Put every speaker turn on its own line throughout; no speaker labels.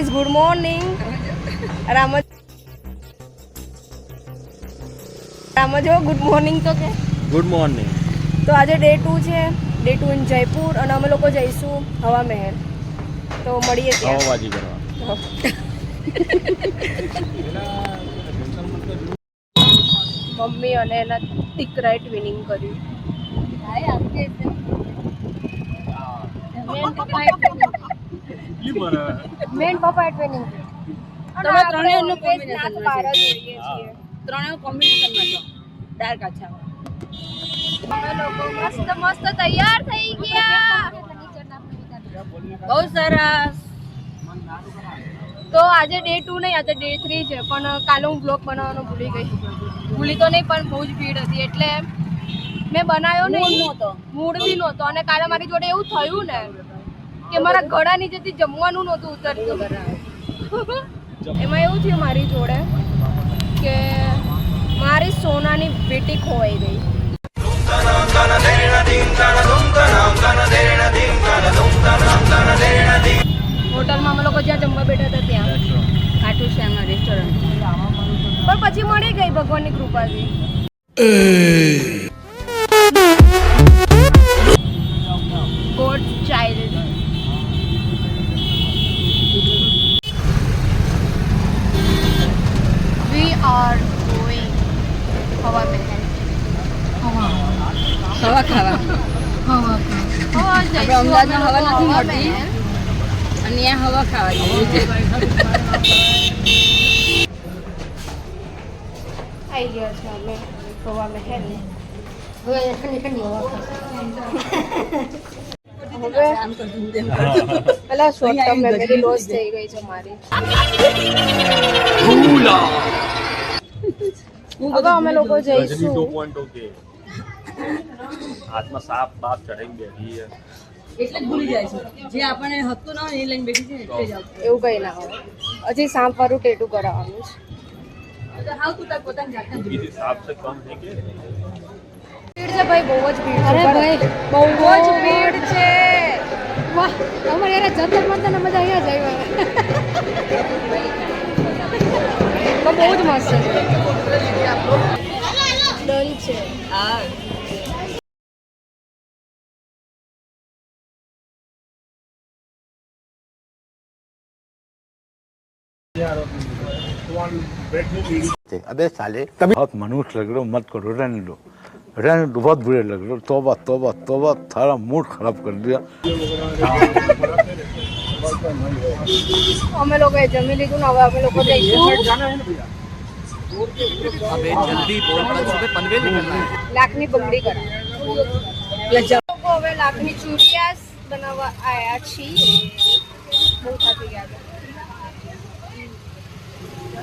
Guys good morning. Ram Ram જો good morning તો કે.
Good morning.
તો આજે ડે ટુ છે ડે ટુ ઇન જયપુર અને અમે લોકો જઈશું હવા મહેલ તો મળીએ ત્યાં.
હવાબાજી કરવા.
મમ્મી અને એના ટીક રાઈટ વિનિંગ કર્યું. મેન પપ્પાએ ટ્વિનિંગ
તમે ત્રણેયનું
નાથ
છે. ત્રણેય કોમ્બિનેશનમાં છો? ડાર્ક આછા
અમે લોકો મસ્ત મસ્ત તૈયાર થઈ ગયા.
બહુ સરસ.
તો આજે ડે ટુ નહીં આજે ડે થ્રી છે પણ કાલે હું બ્લોગ બનાવવાનો ભૂલી ગઈ. ભૂલી તો નહીં પણ બહુ જ ભીડ હતી. એટલે મેં બનાવ્યો નહીં.
નહોતો.
મૂડ બી નહોતો. અને કાલે મારી જોડે એવું થયું ને કે મારા ગળા નીચેથી જમવાનું નહોતું ઉતરતું. એમાં એવું થયું મારી જોડે કે મારી સોનાની વીટી ખોવાઈ ગઈ. હોટલમાં અમે લોકો જ્યાં જમવા બેઠા હતા ત્યાં.
ખાટું શ્યામના રેસ્ટોરન્ટ
પણ પછી મળી ગઈ ભગવાનની કૃપાથી.
આપણે અમદાવાદમાં હવા નથી મળતી. અને ત્યાં હવા ખાવા જેવી છે
આવી ગયા છે અમે હવા મહેલ હવે
આમ કરતું તેમ કરતું.
પેલા શોર્ટ ટર્મ મેમરી લોસ થઈ ગઈ છે મારી. હવે અમે લોકો
રજની
જઈશું
ટુ પોઈન્ટ ઓકે હાથમાં સાપ બાપ ચડાઈને બેઠી છે.
એટલે જ ભૂલી જાય છે. જે આપણને હતું ના હોય એ લઈને બેઠી છે એટલે જ આવતું.
એવું કંઈ ના હોય. હજી સાંપ વાળું ટેટુ કરાવવાનું છે.
હાવ તું તાર પોતાની જાતને જ ભૂલી
બીજી સાપ સે કમ છે કે?
ભીડ છે ભાઈ બહુ જ ભીડ છે.
અરે ભાઈ,
બહુ જ ભીડ છે.
વાહ અમારે યાર જતન મંતન મજા અહીંયા જ
બહુ જ મસ્ત છે. ડન છે.
હા.
अबे साले बहुत मनुष्य लग रहे हो मत करो रहने दो रहने दो बहुत बुरे लग रहे हो तोबा तोबा तोबा थारा मूड खराब कर दिया
અમે લોકોએ જમી લીધું ને હવે અમે લોકો જઈશું લાખની બંગડી કરાવવા લોકો હવે લાખની ચૂડિયાસ બનાવવા આયા છીએ બહુ થાકી ગયા છે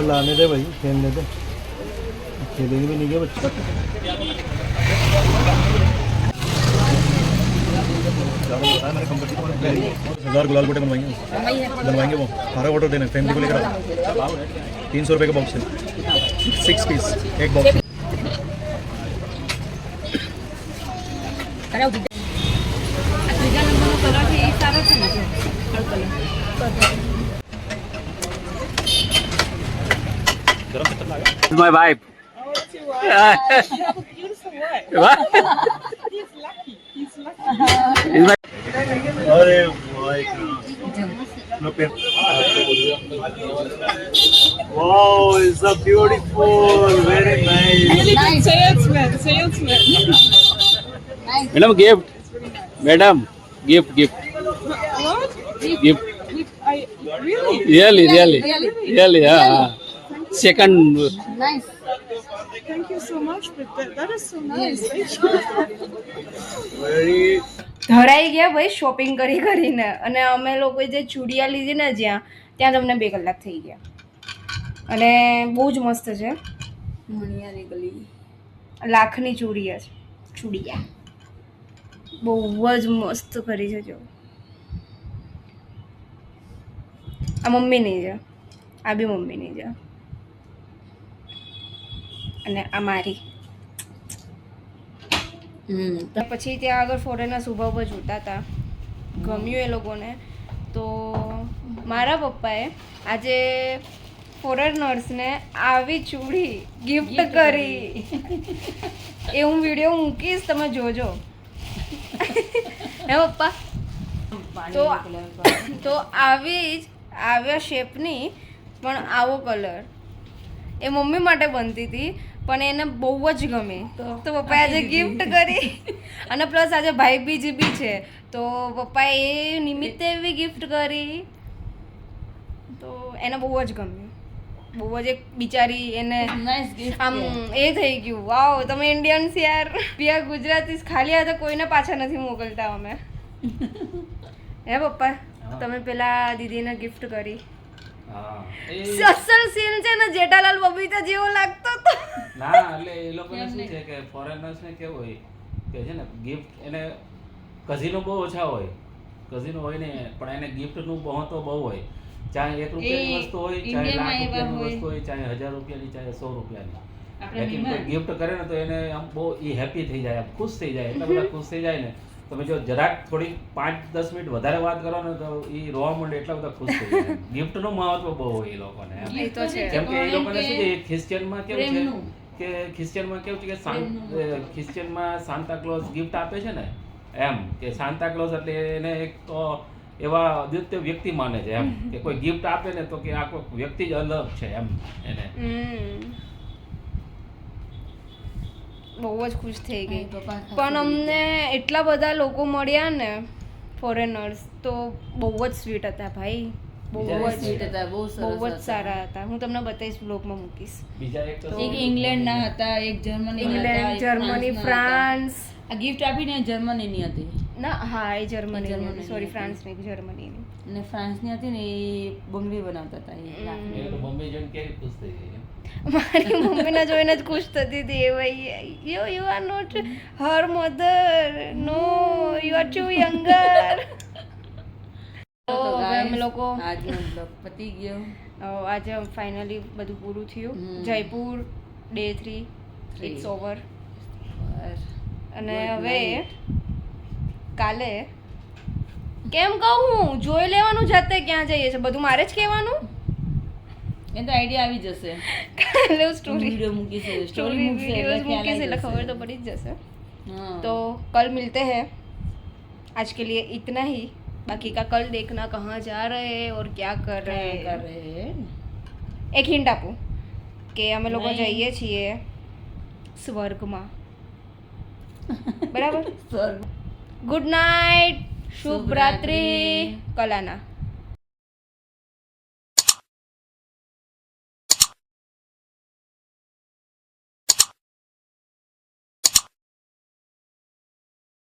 लाने दे भाई खेलने दे खेलेंगे भी नहीं क्या बच्चे
हज़ार गुलाल गोटे बनवाएँगे बनवाएँगे वो हरा ऑर्डर देना फैमिली को लेकर आओ तीन सौ रुपये का बॉक्स है सिक्स पीस एक
box My vibe. What? He's lucky.
He's lucky.
He's. Uh, wow, it's a beautiful, very nice.
Nice. Salesman, salesman.
Madam, gift. Madam, gift, gift. What? Gift. Really? Really, really. Really, yeah. Second.
Nice.
Thank you so much, but that, that is so nice. Yes. Thank you.
very.
ધરાઈ ગયા ભાઈ shopping કરી કરીને. અને અમે લોકોએ જે ચૂડિયા લીધી ને જ્યાં ત્યાં તમને બે કલાક થઈ ગયા. અને બહુ જ મસ્ત છે. મણિયાની ગલી. લાખની ચૂડિયા છે. ચૂડિયા. બહુ જ મસ્ત કરી છે જો. આ મમ્મીની છે. આ બી મમ્મીની છે. અને આ મારી. પછી ત્યાં આગળ ફોરેનર્સ ઊભા ઊભા જોતા હતા ગમ્યું એ લોકોને. તો મારા પપ્પાએ આજે ફોરેનર્સને આવી ચૂડી ગિફ્ટ કરી. એ હું વીડિયો મૂકીશ તમે જોજો. હે પપ્પા? તો તો આવી. જ આવ્યા શેપની પણ આવો કલર એ મમ્મી માટે બનતી હતી. પણ એને બહુ જ ગમે. તો પપ્પાએ આજે ગિફ્ટ કરી. અને પ્લસ આજે ભાઈ બીજી બી છે તો પપ્પાએ એ નિમિત્તે એવી ગિફ્ટ કરી. તો એને બહુ જ ગમ્યું. બહુ જ એક બિચારી એને આમ એ થઈ ગયું. વાવ તમે ઇન્ડિયન્સ યાર. બિયા ગુજરાતી ખાલી હાથે કોઈને પાછા નથી મોકલતા અમે. હે પપ્પા તમે પેલા દીદીને ગિફ્ટ કરી. અસલ સીન છે ને જેઠાલાલ બબીતા જેવો લાગતો હતો
ના એટલે એ લોકોને શું છે કે ફોરેનર્સ ને કેવું હોય કે છે ને ગિફ્ટ એને કઝિનો બહુ ઓછા હોય. કઝિનો હોય ને પણ એને ગિફ્ટનું મહત્વ બહુ હોય. ચાહે એક રૂપિયાની વસ્તુ હોય ચાહે લાખ રૂપિયાની વસ્તુ હોય ચાહે હજાર રૂપિયાની ચાહે સો રૂપિયાની. લેકિન કોઈ ગિફ્ટ કરે ને તો એને આમ બહુ એ હેપી થઈ જાય આમ ખુશ થઈ જાય એટલા બધા ખુશ થઈ જાય ને. તમે જો જરાક થોડી પાંચ દસ મિનિટ વધારે વાત કરો ને તો એ રોવા માંડે એટલા બધા ખુશ થઈ જાય. ગિફ્ટનું મહત્વ બહુ હોય એ લોકોને જેમ કે એ લોકોને શું છે ખ્રિશ્ચિયનમાં કેવું છે કે ખ્રિશ્ચિયનમાં કેવું છે કે ખ્રિશ્ચિયનમાં સાન્તા ક્લોઝ ગિફ્ટ આપે છે ને એમ કે સાન્તા ક્લોઝ એટલે એને એક તો એવા અદ્વિતીય વ્યક્તિ માને છે એમ. કે કોઈ ગિફ્ટ આપે ને તો કે આ કોઈ વ્યક્તિ જ અલગ છે એમ એને.
બહુ જ ખુશ થઈ ગઈ. પણ અમને એટલા બધા લોકો મળ્યા ને ફોરેનર્સ તો બહુ જ સ્વીટ હતા ભાઈ. બહુ જ
સ્વીટ
હતા બહુ
બહુ જ સારા હતા. હું તમને બતાવીશ બ્લોગમાં મૂકીશ.
બીજા એક તો
એક ઇંગ્લેન્ડ ના હતા એક જર્મની
ઇંગ્લેન્ડ જર્મની ફ્રાન્સ
આ ગિફ્ટ આપીને જર્મનીની હતી.
ના હા એ જર્મની સોરી ફ્રાન્સની જર્મનીની
અને ફ્રાન્સ હતી ને એ બંગડી બનાવતા હતા એ
બોમ્બે જઈને ખુશ થઈ ગઈ.
મારી મમ્મીને જોઈને જ ખુશ થતી હતી. એ ભાઈ you you are not her mother no you are
too
younger અમે લોકો
આજનો બ્લોગ પતી ગયો.
આજે ફાઇનલી બધું પૂરું થયું. Jaipur day
three.
It's
over
અને હવે કાલે કેમ કહું જોઈ લેવાનું જાતે ક્યાં જઈએ છે? બધું મારે જ કહેવાનું?
એ તો આઈડિયા આવી જશે
કાલે સ્ટોરી
વિડીયો મૂકીશ સ્ટોરી
સ્ટોરી
મૂકશે
वीडियोस
એટલે ખ્યાલ
મૂકીશ એટલે
આવી
ખબર તો
જશે.
પડી જ જશે
હા.
तो कल मिलते हैं आज के लिए इतना ही बाकी का कल देखना कहाँ जा रहे हैं और क्या कर रहे
કર
हैं
રહે હે.
એક હિન્ટ આપું કે અમે લોકો
નહીં.
જઈએ છીએ સ્વર્ગમાં બરાબર
સ્વર્ગ.
ગુડ નાઇટ શુભ
શુભ
રાત્રિ
રાત્રિ.
કલાના